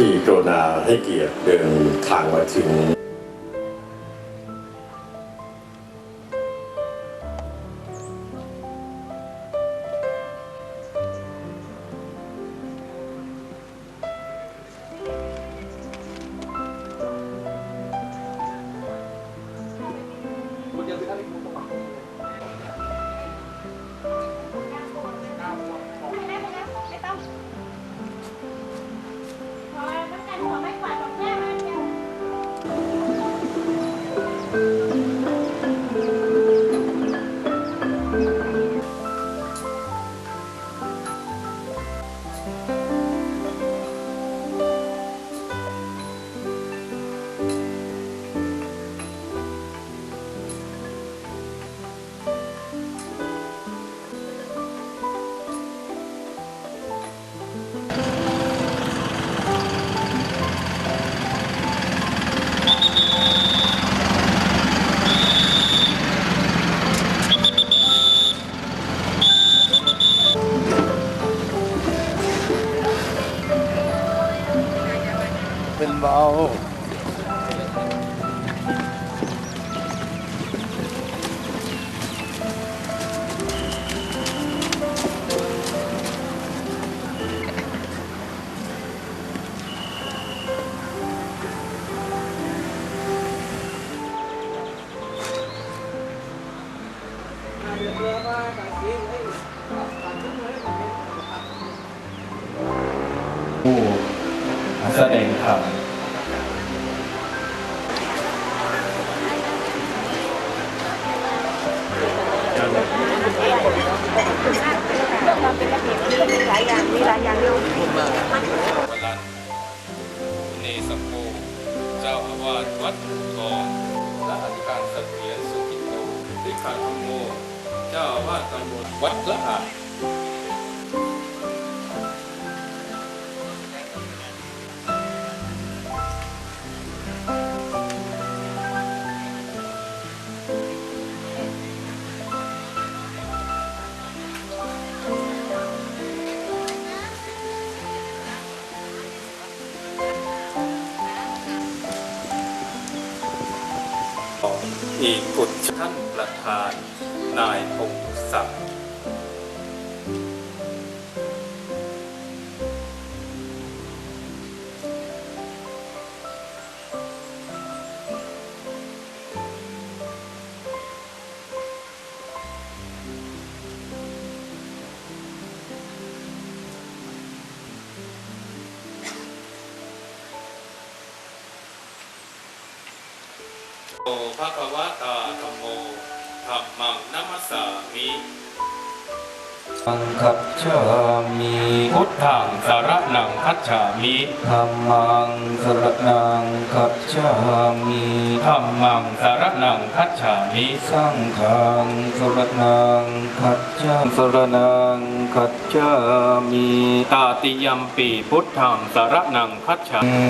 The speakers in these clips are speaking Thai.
ที่กรุณาให้เกียรติเดินทางมาถึง เป็ เหลายยางมีหลายอย่างเร็ววลันเนสโกเจ้าอาวาสวัดกองและอธิการสเสถียรสุขิโตติขาธรรมโมเจ้าอาวาสตำบลวัดละอา อีกุฎท่านประธาน นายพงศักดิ์ พุทธังสารนังคัจฉามิธัมมังสรนังคัจฉามิธัมมังสารนังคัจฉามิสังฆังสรนังคัจฉาสรนังคัจฉามิตาติยัมปีพุทธังสารนังคัจฉามิ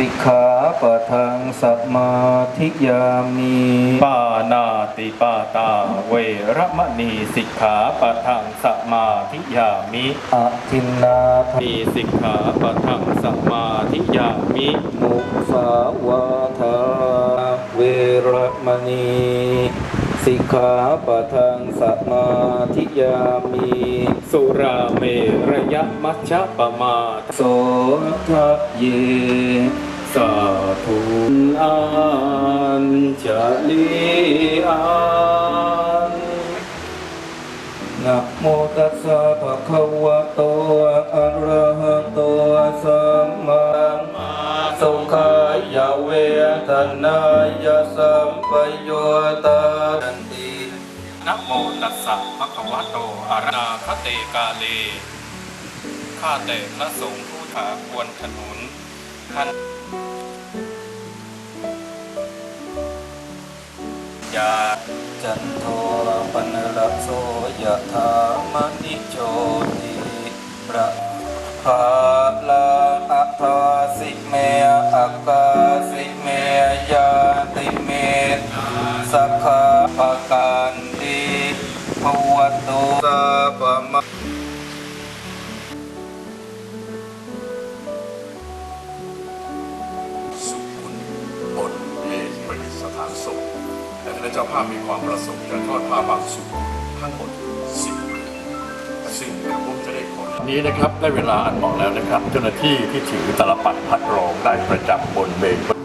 สิกขาปะทังสัมมาทิยามิปานาติปาตาเวรมณีสิกขาปะทังสมาธิยามิอทินนาทมีสิกขาปะทังสมาธิยามิมุสาวาทาเวรมณีสิกขาปะทังสมาธิยามิสุราเมระยะมัชฌะปมาทโสทะเย สาธุอันจะลีอันนะโมตัสสะภะคะวะโตอะระหะโตสัมมาสุขายาเวทนายาสัมปโยตานันตินะโมตัสสะภะคะวะโตอะระนาคเตกาเลข้าแต่พระสงฆ์ผู้ถาควรถนน ท่านยาจันโทปนระโสยะธามณิโชติประภาลาอัตถาสิเมอักาสิเมยาติเมสักขาปะกันติภวตุสาปะม จ้าภาพมีความประสงค์จะทอดผ้าบางส่วนทั้งหมดสิบสิ่งเดี๋ยวผมจะได้ขอนี้นะครับได้เวลาอันเหมาะแล้วนะครับ เจ้าหน้าที่ที่ถือตลปัดพัดรองได้ประจำบนเวร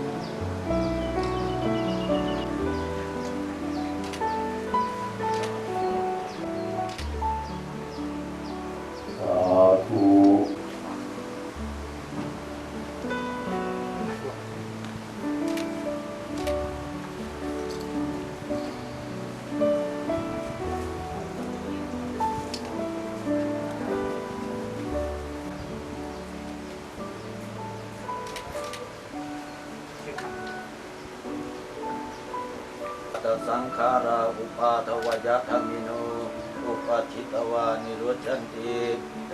ตสังขาราอุปาทวยะธรรมิโนอุปาชิตวานิรุชันติเต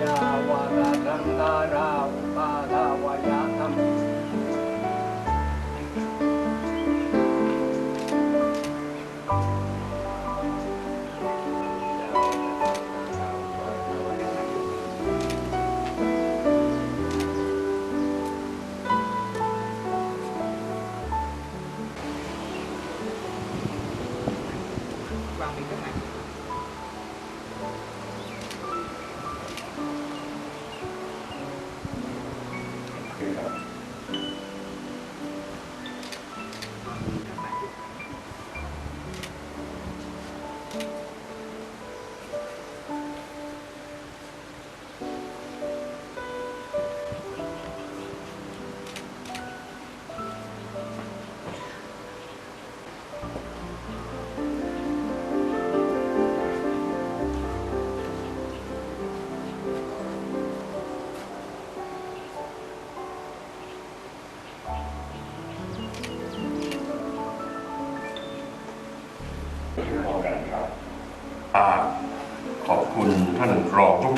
ยาวาราสังตาราอุปาทาวายะธรรมพอ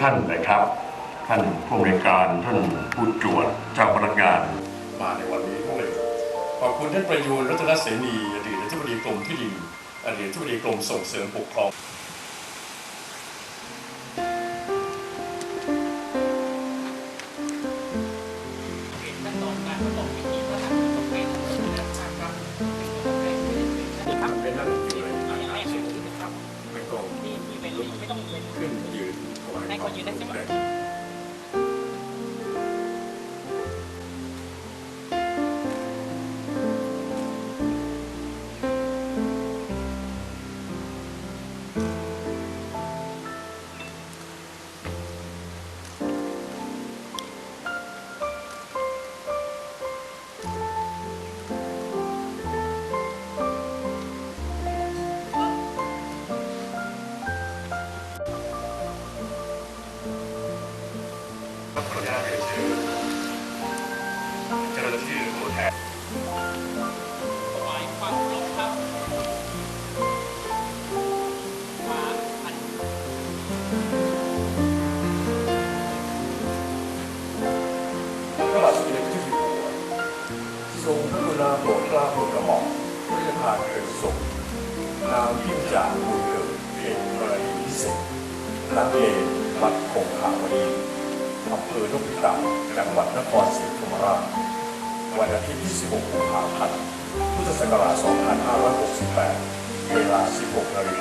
ท่านนะครับ ท่านผู้อำนวยการท่านผู้ตรวจเจ้าพนักงานมาในวันนี้ก็เลยขอบคุณท่านประยูนรัตนเสนีอดีตอธิบดีกรมที่ดินอดีตอธิบดีกรมส่งเสริมปกครอง ว ทรงพระกรุณาโปรดเกล้าโปรดกระหม่อมพระราชทานเพลิงศพนางยิ่งจากบุญเกิดเป็นกรณีพิเศษนางเอกวัดคงคาวดีอำเภอนพิตาจังหวัดนครศรีธรรมราช วันอาทิตย์ที่ 16 กุมภาพันธ์ พุทธศักราช 2568 เวลา 16 นาฬิ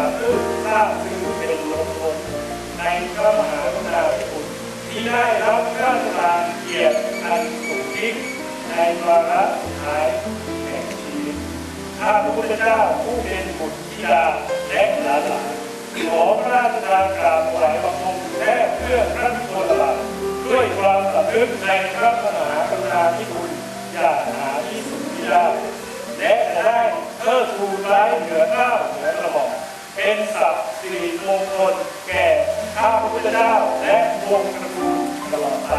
าปลื้มทราบซึ้งเป็นลมลมในพระมหากรุณาธิคุณที่ได้รับพระราชทานเกียรติอันสูงยิ่งในวาระสุดท้ายแห่งชีวิตข้าพระพุทธเจ้าผู้เป็นบุตรธิดาและหลานหลานขอพระราชทานกราบถวายบังคมแด่เพื่อพระนิพนธ์บาทด้วยความสำนึกในพระมหากรุณาธิคุณอย่างหาที่สุดมิได้และจะได้เทิดทูนไว้เหนือข้าวเหนือกระบอก เป็นศักดิ์สิริมงคลแก่ข้าพระพุทธเจ้าและวงตระกูลตลอดไป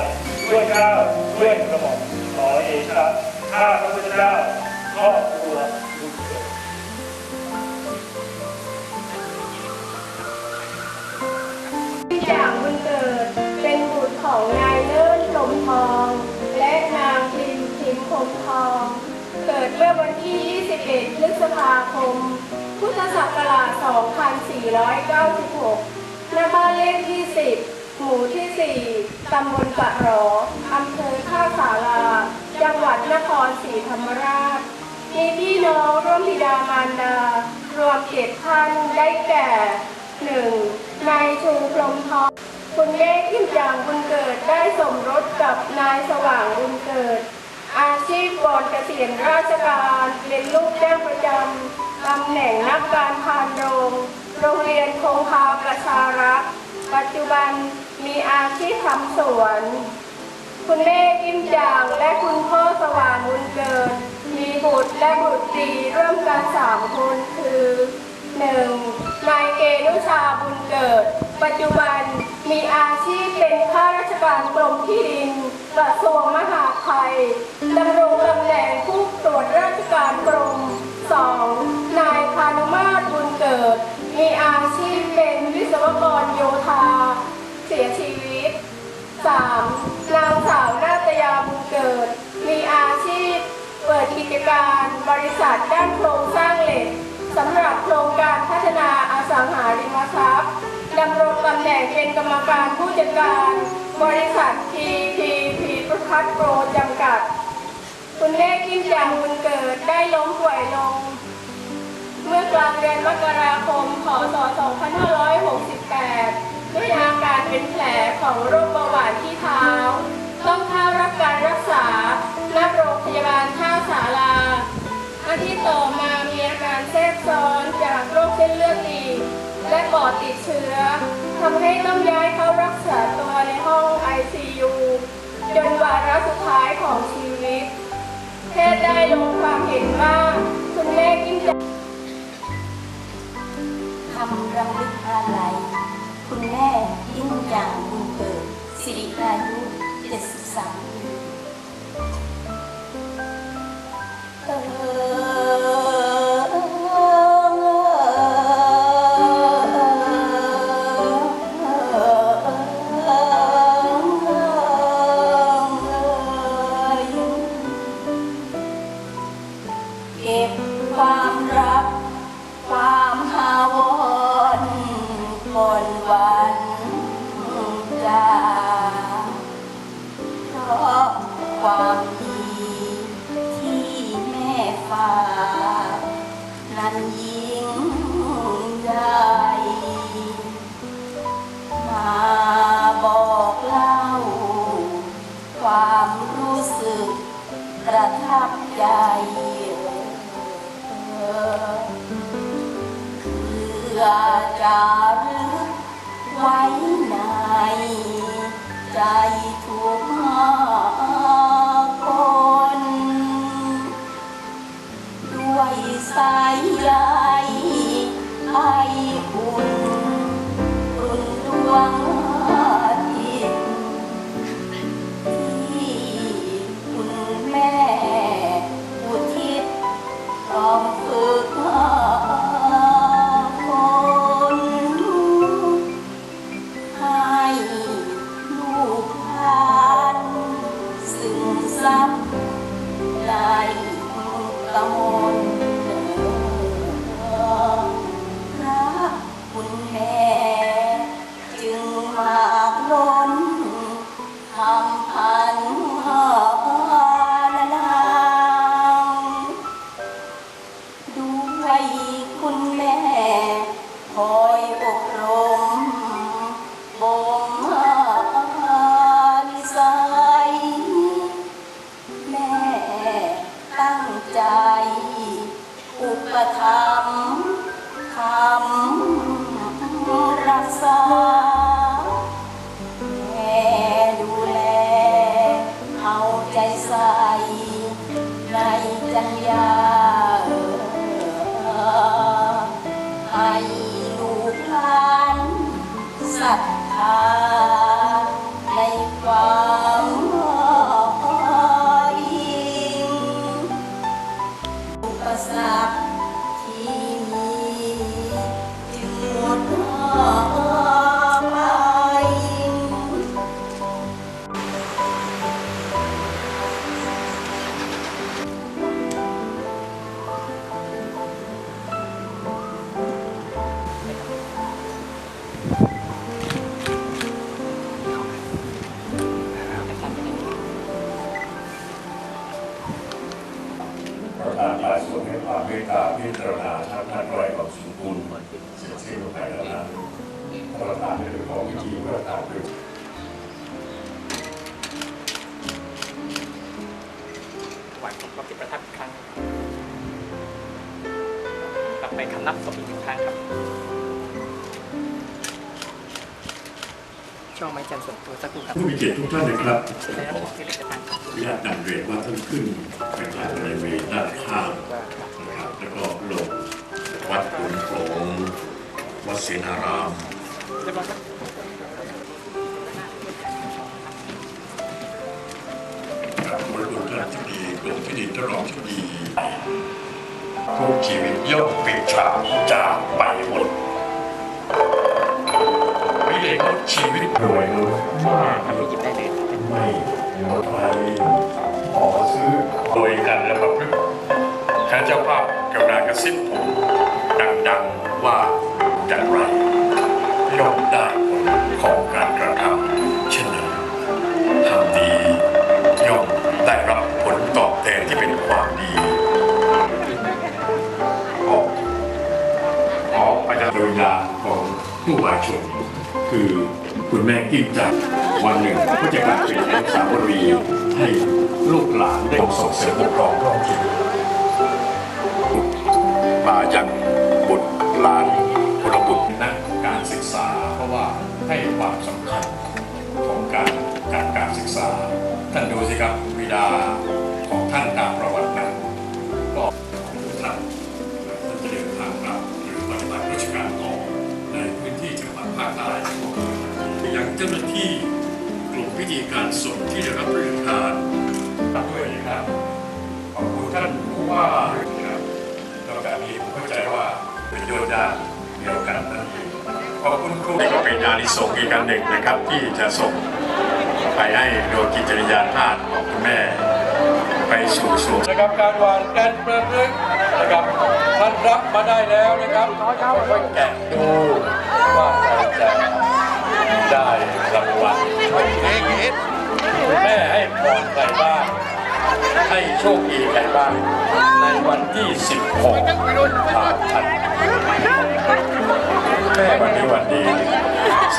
ด้วยเกล้าด้วยกระหม่อมขอเอชะข้าพระพุทธเจ้าครอบครัวบุญเกิดอย่างบุญเกิดเป็นบุตรของนายเลิศลมทอง และนางพิมพิมคมทอง เกิดเมื่อวันที่ 21 พฤษภาคม พุทธศักราช 2496 ณ บ้านเลขที่ 10 หมู่ที่ 4 ตำบลปะหรอ อำเภอท่าสารา จังหวัดนครศรีธรรมราช มีพี่น้องร่วมบิดามารดา รวมเจ็ดท่านได้แก่หนึ่งนายชูพรมทอง คุณแม่ขิมจางบุญเกิดได้สมรสกับนายสว่างบุญเกิด อาชีพก่อนเกษียณราชการ เป็นลูกจ้างประจำ ตำแหน่งนักการพานโรง โรงเรียนคงคาประชารักษ์ปัจจุบันมีอาชีพทำสวน คุณแม่กิมจางและคุณพ่อสว่างบุญเกิด มีบุตรและบุตรีร่วมกันสามคนคือหนึ่งนายเกนุชาบุญเกิด ปัจจุบันมีอาชีพเป็นข้าราชการกรมที่ดินกระทรวงมหาดไทยดำรงตำแหน่งผู้ตรวจราชการกรมสอง การบริษัทด้านโครงสร้างเหล็กสำหรับโครงการพัฒนาอสังหาริมทรัพย์ดำรงตำแหน่งเป็นกรรมการผู้จัดการ บริษัท TPP ประพัฒน์โปรจำกัด คุณแม่กิมจางบุญเกิดได้ล้มป่วยลง เมื่อกลางเดือนมกราคมพศ2568 ด้วยอาการเป็นแผลของโรค ทำให้ต้องย้ายเข้ารักษาตัวในห้อง ICU จนวาระสุดท้ายของชีวิตแพทย์ได้ลงความเห็นว่าคุณแม่กิมจางคำรำลึกอาลัยคุณแม่ยิ่งจางบุญเกิดสิริอายุ73ปีเอ่ย ประทับใจเพื่อจะรึกไว้ในใจทุกคนด้วยสายใยไอ ประทับมำรรมรักษาแม่ดูแลเอาใจใส่ในจัญญาให้ลูกหลานศรัทธา หวานผมก็ปิดประทับอีกครั้งกลับไปคำนับศพอีกหนึ่งครั้งครับช่วงไม้จันทร์ส่วนตัวสักครู่ครับผู้มีเกียรติทุกท่านนะครับแล้วผมที่เหลือจะทานขออนุญาตนำเรียนว่าท่านขึ้นไปทางบริเวณด้านข้างนะครับแล้วก็ลงวัดขุนโขงวัดเสนาราม เรียบร้อยครับกับานที่ดีกรมที่ดินทดลองที่ดีทุกชีวิตย่อมเป็นฉากจากไปหมดไม่ได้ลดชีวิตรวยเลยมากครับพี่หยิบได้เลยไม่ลดไปขอซื้อโดยกันและประพฤติข้าเจ้าภาพกรุณากระซิบผมดังๆว่าอย่างไรย่อมได้ผลของกา ระจานโดยาของผู้วายชน คือคุณแม่กิ้งจักรวันหนึ่งก็จะกลายเป็นอนุสาวรีย์ให้ลูกหลานได้ส่งเสริมปกครองท้องถิ่นมายัง เจ้าหน้าที่กลุ่มพิธีการศพที่ได้รับเรื่องทานด้วยนะครับขอบคุณท่านผู้ว่านะครับแล้วแบบนี้ผมเข้าใจว่าเป็นโยธาเดียวกันนั่นเองขอบคุณครูนี่ก็เป็นอานิสงส์อีกอันหนึ่งนะครับ ที่จะส่งไปให้ดวงกิจริยาธาตุของคุณแม่ ไปสู่สวงนะครับการวางการประพฤตินะครับท่านรับมาได้แล้วนะครับค่อยๆแกะดูว่าใครจะ ได้รางวัลคุณแม่ให้พรใครบ้างให้โชคดีใครบ้างในวันที่ 16ผ่านพันแม่วันนี้วันดี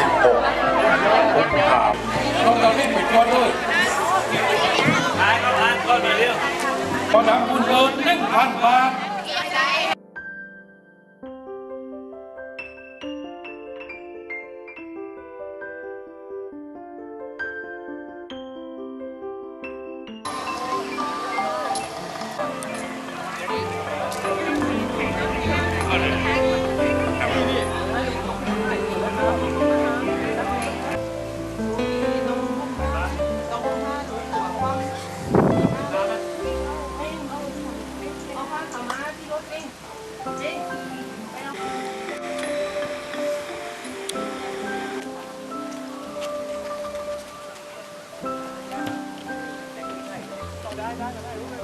16กุมภาพันเราเราไม่ปิดก้อนด้วยท้ายก็ท้ายก็มีเรื่องขอนำคุณเอิญหนึ่งพันบาท ได้ได้ได้